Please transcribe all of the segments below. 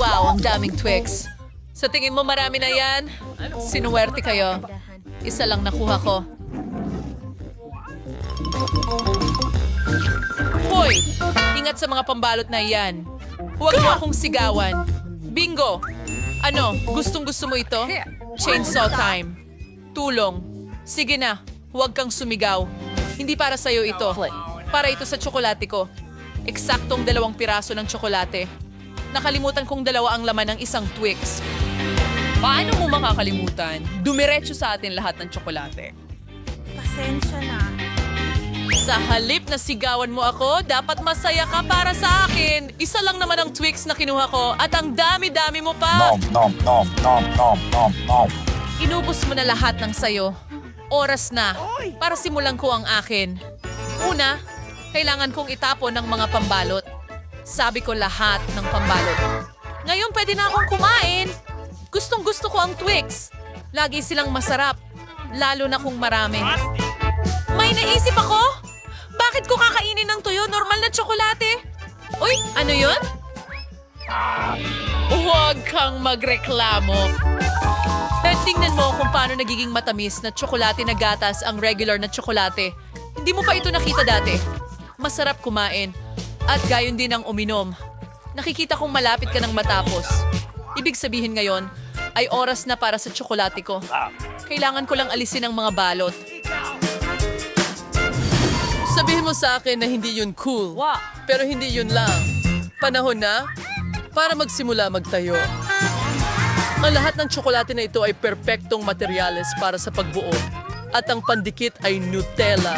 Wow, ang daming Twix. Sa tingin mo marami na yan? Sinuwerte kayo. Isa lang nakuha ko. Hoy! Ingat sa mga pambalot na yan. Huwag mo akong sigawan. Bingo! Ano, gustong gusto mo ito? Chainsaw time. Tulong. Sige na, huwag kang sumigaw. Hindi para sa'yo ito. Para ito sa tsokolate ko. Eksaktong dalawang piraso ng tsokolate. Nakalimutan kong dalawa ang laman ng isang Twix. Paano mo makakalimutan? Dumiretso sa atin lahat ng tsokolate. Pasensya na. Sa halip na sigawan mo ako, dapat masaya ka para sa akin. Isa lang naman ang Twix na kinuha ko at ang dami-dami mo pa. Nom nom nom nom nom nom nom. Inubos mo na lahat ng sayo. Oras na para simulan ko ang akin. Una, kailangan kong itapon ng mga pambalot. Sabi ko lahat ng pambalot. Ngayon pwede na akong kumain. Gustong gusto ko ang Twix. Lagi silang masarap. Lalo na kung marami. May naisip ako? Bakit ko kakainin ng tuyo? Normal na tsokolate. Uy, ano yun? Huwag kang magreklamo. Pero tingnan mo kung paano nagiging matamis na tsokolate na gatas ang regular na tsokolate. Hindi mo pa ito nakita dati. Masarap kumain. At gayon din ang uminom. Nakikita kong malapit ka ng matapos. Ibig sabihin ngayon, ay oras na para sa tsokolate ko. Kailangan ko lang alisin ang mga balot. Sabihin mo sa akin na hindi yun cool. Pero hindi yun lang. Panahon na para magsimula magtayo. Ang lahat ng tsokolate na ito ay perpektong materyales para sa pagbuo. At ang pandikit ay Nutella.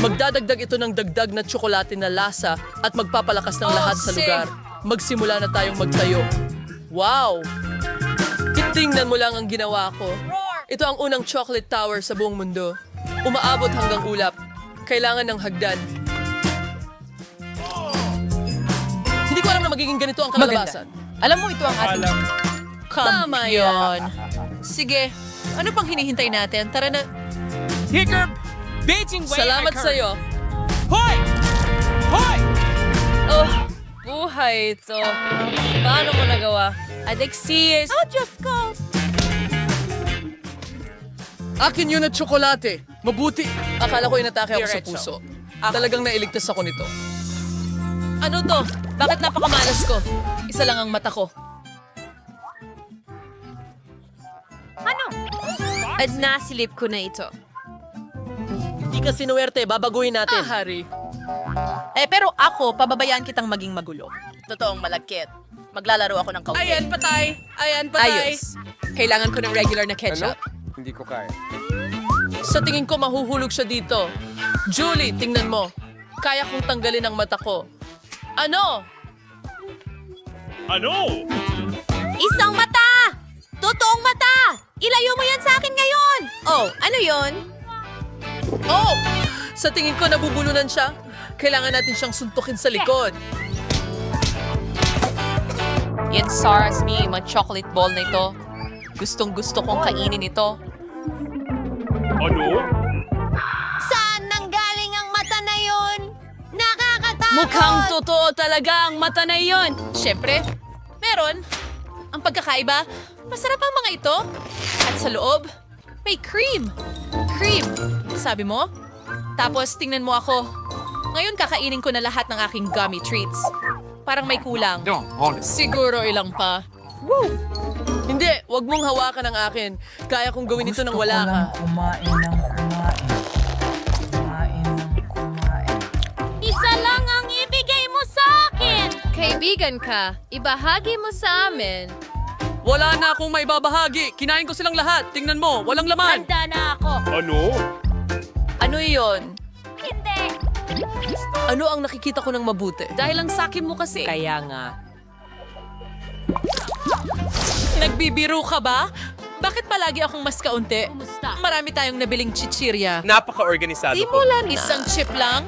Magdadagdag ito ng dagdag na tsokolate na lasa at magpapalakas ng lahat sa lugar. Magsimula na tayong magtayo. Wow! Tingnan mo lang ang ginawa ko. Ito ang unang chocolate tower sa buong mundo. Umaabot hanggang ulap. Kailangan ng hagdan. Hindi ko alam na magiging ganito ang kalalabasan. Alam mo, ito ang ating... Tama yon. Sige, ano pang hinihintay natin? Tara na. Hiccup! Beijing way Salamat occurred. sa'yo. Hoy! Hoy! Oh, buhay ito. Paano mo nagawa? Alexis! Oh, Diyos ko! Akin yun at tsokolate. Mabuti. Akala ko inatake ako sa Diretso. puso. Talagang nailigtas ako nito. Ano to? Bakit napakamalas ko? Isa lang ang mata ko. Ano? At nasilip ko na ito. Hindi ka sinuwerte, babaguhin natin. Ah, Harry. Eh, pero ako, pababayaan kitang maging magulo. Totoong malagkit. Maglalaro ako ng kaunti. Ayan, patay. Ayan, patay. Ayos. Kailangan ko ng regular na ketchup. Hindi ko kaya. Sa tingin ko, mahuhulog siya dito. Julie, tingnan mo. Kaya kong tanggalin ang mata ko. Ano? Ano? Isang mata! Totoong mata! Ilayo mo yan sa akin ngayon! Oh, ano yon? Oh! Sa tingin ko, nabubulunan siya. Kailangan natin siyang suntukin sa likod. Yan SARS me, mga chocolate ball na ito. Gustong gusto kong kainin ito. Ano? Saan nanggaling ang mata na yon? Nakakatakot! Mukhang totoo talaga ang mata na iyon. Siyempre, meron. Ang pagkakaiba, masarap ang mga ito. At sa loob, may cream. Cream, sabi mo? Tapos tingnan mo ako. Ngayon kakainin ko na lahat ng aking gummy treats. Parang may kulang. Siguro ilang pa. Hindi, wag mong hawakan ang akin. Kaya kong gawin ito nang wala ka. kumain ng kumain. Kumain ng kumain. Isa lang ang ibigay mo sa akin! Kaibigan ka, ibahagi mo sa amin. Wala na akong may babahagi. Kinain ko silang lahat. Tingnan mo, walang laman. Handa na ako! Ano? Ano iyon? Hindi! Ano ang nakikita ko ng mabuti? Dahil ang sakin mo kasi. Kaya nga. Nagbibiro ka ba? Bakit palagi akong mas kaunti? Marami tayong nabiling chichirya. Napaka-organisado ko. Simulan Isang chip lang?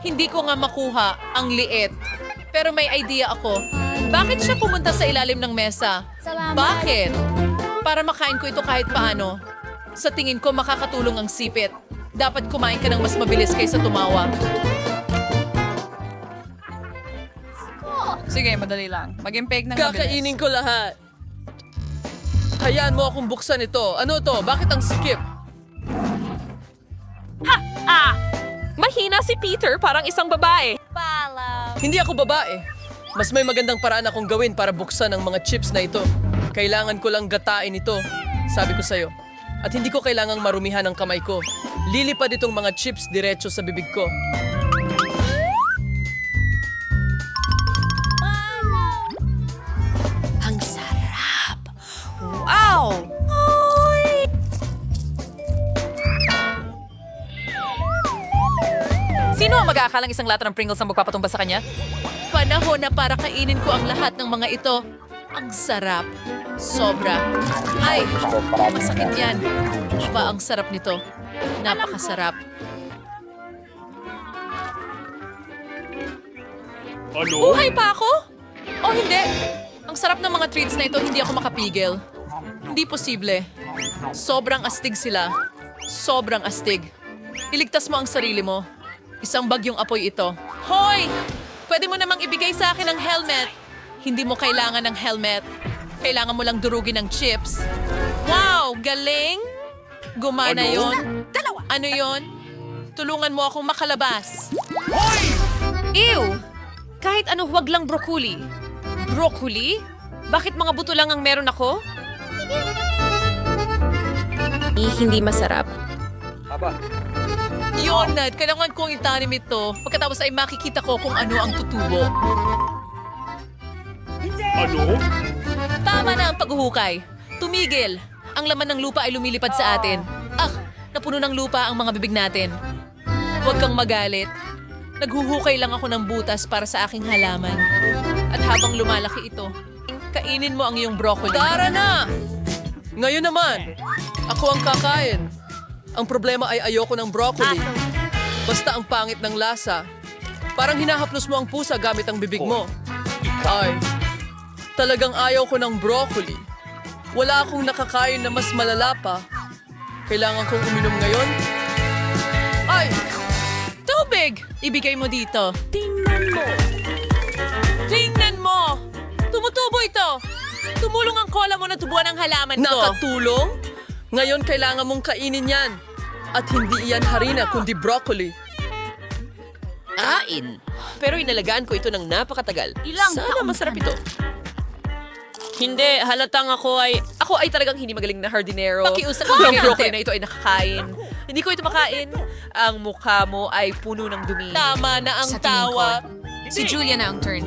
Hindi ko nga makuha ang liit. Pero may idea ako. Bakit siya pumunta sa ilalim ng mesa? Salamat. Bakit? Para makain ko ito kahit paano. Sa tingin ko makakatulong ang sipit. Dapat kumain ka ng mas mabilis kaysa tumawa. Sige, madali lang. Mag-impeg ng mabilis. Kakainin ko lahat. Hayaan mo akong buksan ito. Ano to? Bakit ang sikip? Mahina si Peter, parang isang babae. Hindi ako babae. Mas may magandang paraan akong gawin para buksan ang mga chips na ito. Kailangan ko lang gatain ito. Sabi ko sa'yo. At hindi ko kailangang marumihan ang kamay ko. Lilipad itong mga chips diretso sa bibig ko. Ang sarap. Wow! Sino ang mag-aakalang isang lata ng Pringles ang magpapatumba sa kanya? Panahon na para kainin ko ang lahat ng mga ito. Ang sarap. Sobra. Ay, masakit yan. Iba ang sarap nito. Napakasarap. Ano? Buhay pa ako? O hindi? Ang sarap ng mga treats na ito, hindi ako makapigil. Hindi posible. Sobrang astig sila. Sobrang astig. Iligtas mo ang sarili mo. Isang bagyong apoy ito. Hoy! Pwede mo namang ibigay sa akin ang helmet. Hindi mo kailangan ng helmet. Kailangan mo lang durugin ng chips. Wow! Galing! Gumana Ano? yon. Ano yon? Tulungan mo akong makalabas. Ew! Kahit ano, huwag lang broccoli. Broccoli? Bakit mga buto lang ang meron ako? hindi masarap. Yun, Nad. Kailangan kong itanim ito. Pagkatapos ay makikita ko kung ano ang tutubo. Ano? Tama na ang paghuhukay. Tumigil. Ang laman ng lupa ay lumilipad sa atin. Ah, napuno ng lupa ang mga bibig natin. Huwag kang magalit. Naghuhukay lang ako ng butas para sa aking halaman. At habang lumalaki ito, kainin mo ang iyong broccoli. Tara na! Ngayon naman, ako ang kakain. Ang problema ay ayoko ng broccoli. Basta ang pangit ng lasa. Parang hinahaplos mo ang pusa gamit ang bibig mo. Ay, talagang ayaw ko ng broccoli. Wala akong nakakain na mas malala pa. Kailangan kong uminom ngayon? Ay, Tubig! Ibigay mo dito. Tingnan mo! Tingnan mo! Tumutubo ito! Tumulong ang cola mo na tubuan ang halaman ko. nakatulong? Ngayon kailangan mong kainin yan. At hindi iyan harina kundi broccoli. Kain. Pero inalagaan ko ito ng napakatagal. Ilang Sana masarap ito. Hindi, halatang ako ay... Ako ay talagang hindi magaling na hardinero. Pakiusap Ang ka broccoli kante. na ito ay nakakain. hindi ko ito makain. Ang mukha mo ay puno ng dumi. Tama na ang Sa tingin ko. tawa. Si Julia na ang turn.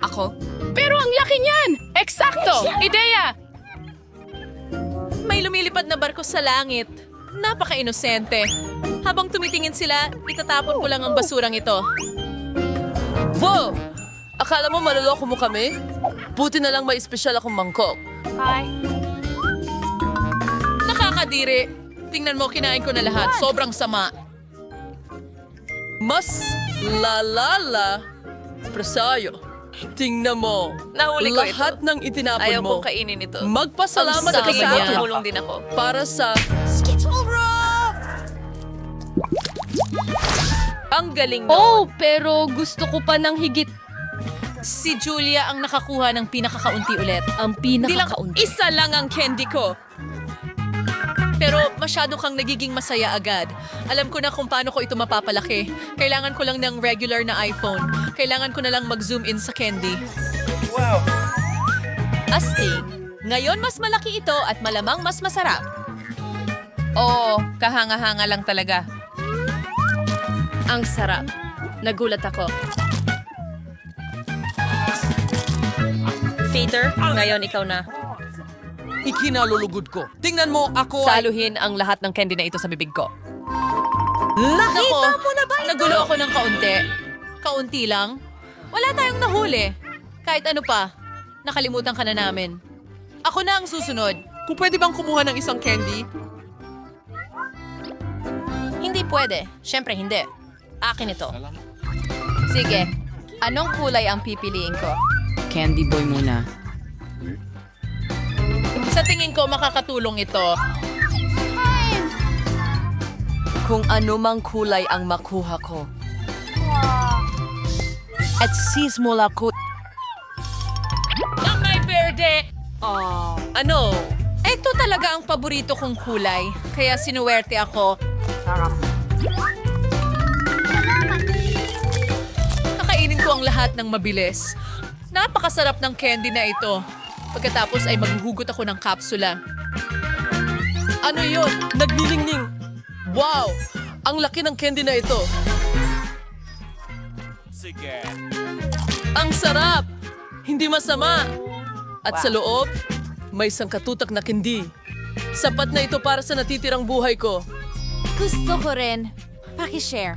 Ako? Pero ang laki niyan! Eksakto! Ideya! May lumilipad na barko sa langit. Napaka-inosente. Habang tumitingin sila, itatapon ko lang ang basurang ito. Wow! Akala mo maloloko mo kami? Buti na lang may espesyal akong mangkok. Nakakadiri. Tingnan mo, kinain ko na lahat. Sobrang sama. Mas lalala. Presayo. Tingnan mo. Nahuli ko Lahat ito. ng itinapon Ayaw mo. kong kainin ito. Magpasalamat ka sa akin Tumulong din ako. para sa... Ang galing no. Oh, pero gusto ko pa ng higit Si Julia ang nakakuha ng pinakakaunti ulit. ang Hindi lang pinakakaunti. isa lang ang candy ko. Pero masyado kang nagiging masaya agad. Alam ko na kung paano ko ito mapapalaki. Kailangan ko lang ng regular na iPhone. Kailangan ko na lang mag-zoom in sa candy. Wow! Astig. Ngayon mas malaki ito at malamang mas masarap. Oo, kahanga-hanga lang talaga. Ang sarap. Nagulat ako. Peter, ngayon ikaw na. Ikinalulugod ko. Tingnan mo, ako ay... Saluhin ang lahat ng candy na ito sa bibig ko. Nakita mo na ba ito? Nagulo ako ng kaunti. Kaunti lang? Wala tayong nahuli. Kahit ano pa, nakalimutan ka na namin. Ako na ang susunod. Kung pwede bang kumuha ng isang candy? Hindi pwede. Siyempre hindi. Akin ito. Sige. Anong kulay ang pipiliin ko? Candy boy muna. Sa tingin ko, makakatulong ito. Kung anumang kulay ang makuha ko. At sismula ko, Ano? Ito talaga ang paborito kong kulay. Kaya sinuwerte ako. Kakainin ko ang lahat ng mabilis. Napakasarap ng candy na ito. Pagkatapos ay maghuhugot ako ng kapsula. Ano yon? Nagniningning. Wow! Ang laki ng candy na ito. Sige. Ang sarap! Hindi masama. At sa loob, may sangkatutak na candy. Sapat na ito para sa natitirang buhay ko. Gusto ko rin. Pakishare.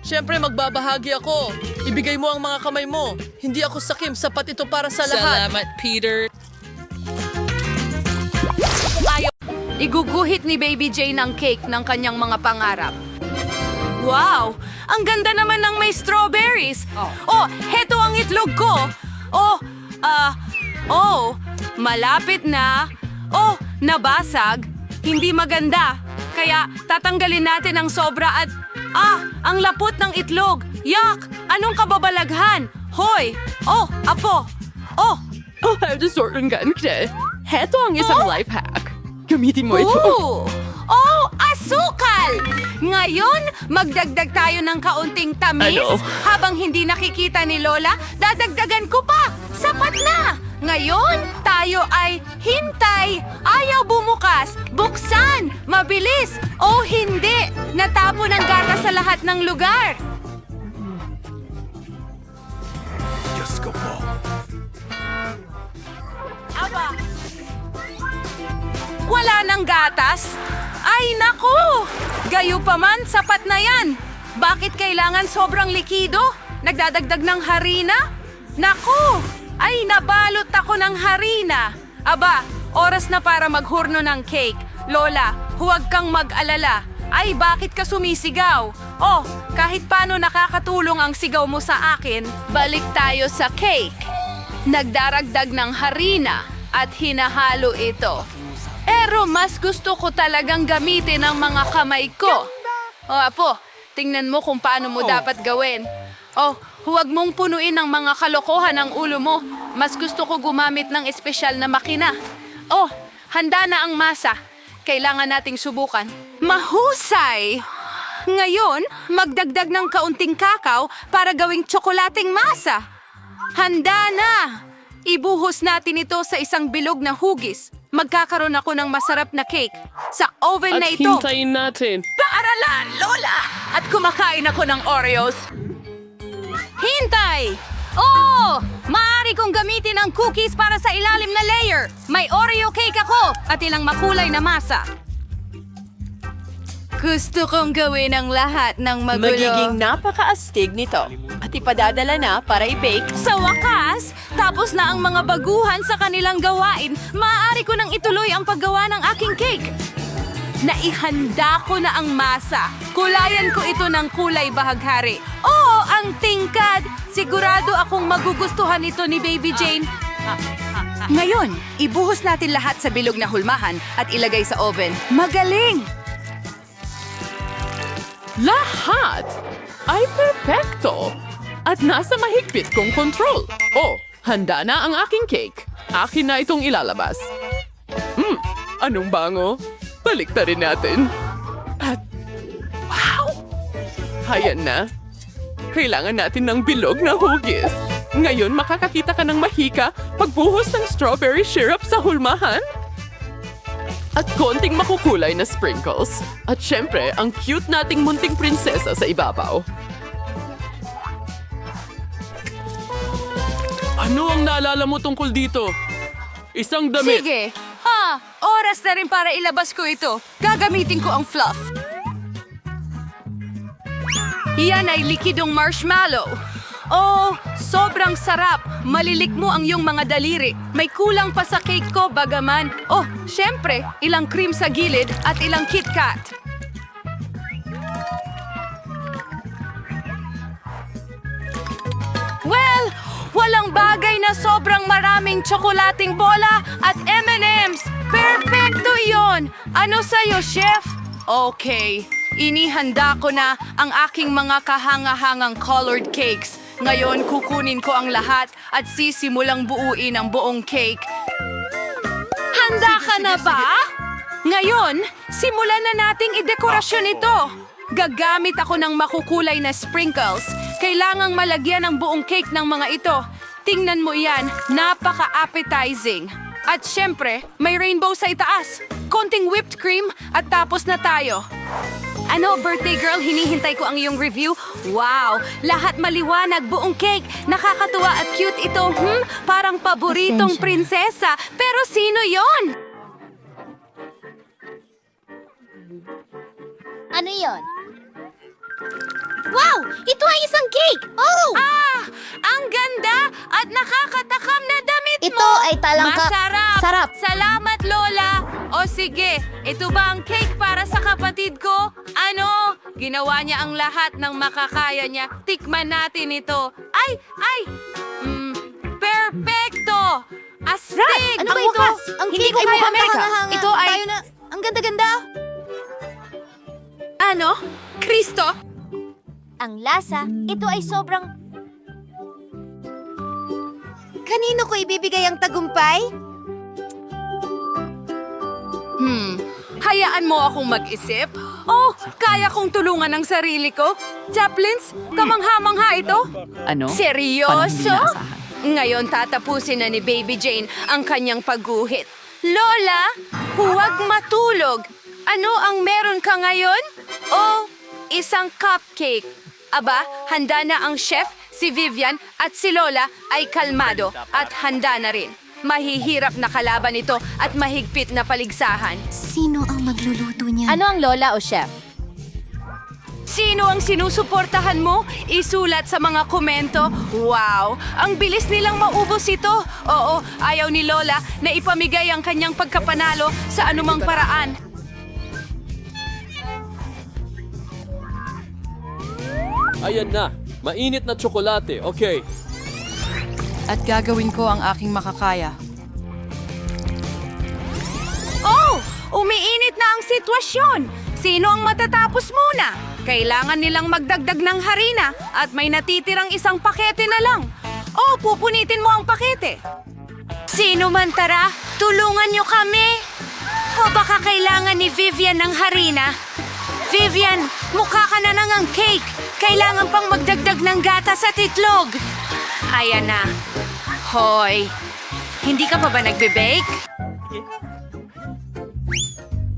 Siyempre, magbabahagi ako. Ibigay mo ang mga kamay mo. Hindi ako sakim. Sapat ito para sa lahat. Salamat, Peter. Iguguhit ni Baby Jane ang cake ng kanyang mga pangarap. Wow! Ang ganda naman ng may strawberries! Oh, heto ang itlog ko! Oh, ah, oh, malapit na! Oh, nabasag! Hindi maganda! Kaya tatanggalin natin ang sobra at... Ah, ang lapot ng itlog! Yak! Anong kababalaghan? Hoy! Oh, apo! Oh, Oh, disorder ka Heto ang isang life hack. Gamitin mo Ooh! Oh, asukal! Ngayon, magdagdag tayo ng kaunting tamis. Ano? Habang hindi nakikita ni Lola, dadagdagan ko pa. Sapat na! Ngayon, tayo ay hintay. Ayaw bumukas. Buksan. Mabilis. O hindi. Natapon ang gata sa lahat ng lugar. Diyos ko po. Wala nang gatas? Ay, naku! Gayo pa man, sapat na yan. Bakit kailangan sobrang likido? Nagdadagdag ng harina? Naku! Ay, nabalot ako ng harina. Aba, oras na para maghurno ng cake. Lola, huwag kang mag-alala. Ay, bakit ka sumisigaw? Oh, kahit paano nakakatulong ang sigaw mo sa akin, balik tayo sa cake. Nagdaragdag ng harina at hinahalo ito. Pero mas gusto ko talagang gamitin ang mga kamay ko. O apo, tingnan mo kung paano mo dapat gawin. Oh, huwag mong punuin ng mga kalokohan ang ulo mo. Mas gusto ko gumamit ng espesyal na makina. Oh, handa na ang masa. Kailangan nating subukan. Mahusay! Ngayon, magdagdag ng kaunting kakao para gawing tsokolating masa. Handa na! Ibuhos natin ito sa isang bilog na hugis. Magkakaroon ako ng masarap na cake sa oven na ito. natin. Paaralan, Lola! At kumakain ako ng Oreos. Hintay! Oo! Maaari kong gamitin ang cookies para sa ilalim na layer. May Oreo cake ako at ilang makulay na masa. Gusto kong gawin ang lahat ng magulo. Magiging napakaastig nito. At ipadadala na para i-bake. Sa wakas, tapos na ang mga baguhan sa kanilang gawain, maaari ko nang ituloy ang paggawa ng aking cake. Naihanda ko na ang masa. Kulayan ko ito ng kulay bahaghari. Oo, ang tingkad! Sigurado akong magugustuhan ito ni Baby Jane. Ngayon, ibuhos natin lahat sa bilog na hulmahan at ilagay sa oven. Magaling! Lahat ay perpekto at nasa mahigpit kong control. Oh, handa na ang aking cake. Akin na itong ilalabas. Hmm, anong bango? Balik rin natin. At, wow! Hayan na. Kailangan natin ng bilog na hugis. Ngayon, makakakita ka ng mahika pagbuhos ng strawberry syrup sa hulmahan? At konting makukulay na sprinkles. At syempre, ang cute nating munting prinsesa sa ibabaw. Ano ang naalala mo tungkol dito? Isang damit. Sige. Ha, oras na rin para ilabas ko ito. Gagamitin ko ang fluff. Yan ay likidong marshmallow. Oh, sobrang sarap. Malilik mo ang iyong mga daliri. May kulang pa sa cake ko, bagaman. Oh, syempre, ilang cream sa gilid at ilang KitKat. Well, walang bagay na sobrang maraming tsokolating bola at M&M's. Perfecto yon. Ano sa'yo, chef? Okay, inihanda ko na ang aking mga kahanga-hangang colored cakes. Ngayon, kukunin ko ang lahat at sisimulang buuin ang buong cake. Handa ka na ba? Ngayon, simulan na nating idekorasyon ito. Gagamit ako ng makukulay na sprinkles. Kailangang malagyan ang buong cake ng mga ito. Tingnan mo yan, napaka-appetizing. At syempre, may rainbow sa itaas. Konting whipped cream at tapos na tayo. Ano, birthday girl, hinihintay ko ang iyong review. Wow! Lahat maliwanag, buong cake. Nakakatuwa at cute ito. Hmm? Parang paboritong prinsesa. Pero sino yon? Ano yon? Wow! Ito ay isang cake! Oh! Ah! Ang ganda at nakakatakam na damit mo! Ito ay talangka- Masarap! Sarap. Salamat, Lola! O sige, ito ba ang cake para sa kapatid ko? Ano? Ginawa niya ang lahat ng makakaya niya. Tikman natin ito. Ay! Ay! Mm, perfecto! Astig! Ano ba Ang ito? wakas, Ang Hindi cake ko ay mukhang kahanga-hanga. Ito ay... Tayo na. Ang ganda-ganda. Ano? Kristo? Ang lasa, ito ay sobrang... Kanino ko ibibigay ang tagumpay? Hmm, hayaan mo akong mag-isip? Oh, kaya kong tulungan ang sarili ko? Chaplins, kamangha-mangha ito? Ano? Seryoso? Ngayon tatapusin na ni Baby Jane ang kanyang pagguhit. Lola, huwag matulog. Ano ang meron ka ngayon? Oh, isang cupcake. Aba, handa na ang chef, si Vivian at si Lola ay kalmado at handa na rin. Mahihirap na kalaban ito at mahigpit na paligsahan. Sino ang magluluto niya? Ano ang lola o chef? Sino ang sinusuportahan mo? Isulat sa mga komento. Wow! Ang bilis nilang maubos ito. Oo, ayaw ni Lola na ipamigay ang kanyang pagkapanalo sa anumang paraan. Ayan na. Mainit na tsokolate. Okay. At gagawin ko ang aking makakaya. Oh! Umiinit na ang sitwasyon! Sino ang matatapos muna? Kailangan nilang magdagdag ng harina at may natitirang isang pakete na lang. Oh, pupunitin mo ang pakete. Sino man tara, tulungan niyo kami. O baka kailangan ni Vivian ng harina. Vivian, mukha ka na nang ang cake. Kailangan pang magdagdag ng gatas at itlog. Ayan na. Hoy, hindi ka pa ba nagbe-bake?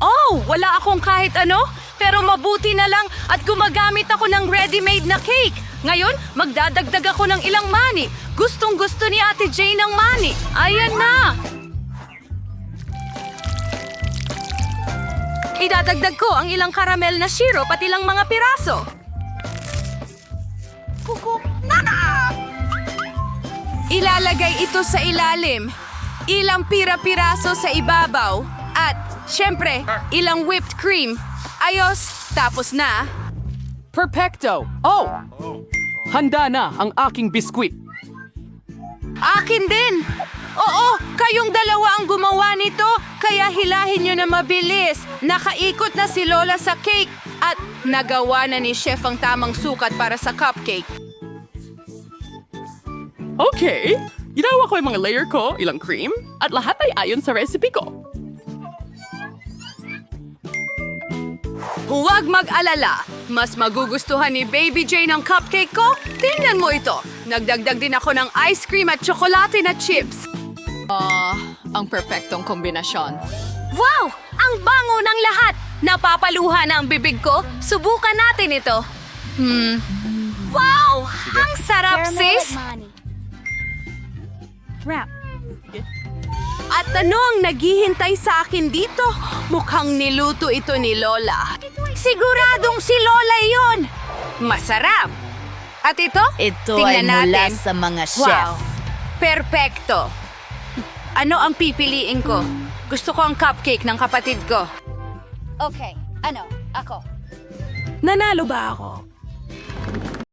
Oh, wala akong kahit ano. Pero mabuti na lang at gumagamit ako ng ready-made na cake. Ngayon, magdadagdag ako ng ilang mani. Gustong gusto ni Ate Jane ng mani. Ayan na! Idadagdag ko ang ilang karamel na syrup at ilang mga piraso. Kuko, nana! Ilalagay ito sa ilalim. Ilang pira-piraso sa ibabaw. At, syempre, ilang whipped cream. Ayos, tapos na. Perfecto! Oh! Handa na ang aking biskwit. Akin din! Oo, kayong dalawa ang gumawa nito, kaya hilahin nyo na mabilis. Nakaikot na si Lola sa cake at nagawa na ni Chef ang tamang sukat para sa cupcake. Okay. Ginawa ko yung mga layer ko, ilang cream, at lahat ay ayon sa recipe ko. Huwag mag-alala. Mas magugustuhan ni Baby Jane ang cupcake ko? Tingnan mo ito. Nagdagdag din ako ng ice cream at tsokolate na chips. Ah, ang perpektong kombinasyon. Wow! Ang bango ng lahat! Napapaluha na ang bibig ko. Subukan natin ito. Hmm. Wow! Ang sarap, sis! At ano ang naghihintay sa akin dito? Mukhang niluto ito ni Lola. Siguradong si Lola yon. Masarap. At ito? Ito Tingnan ay mula natin. sa mga chef. Wow. Perfecto. Ano ang pipiliin ko? Gusto ko ang cupcake ng kapatid ko. Okay, ano? Ako. Nanalo ba ako?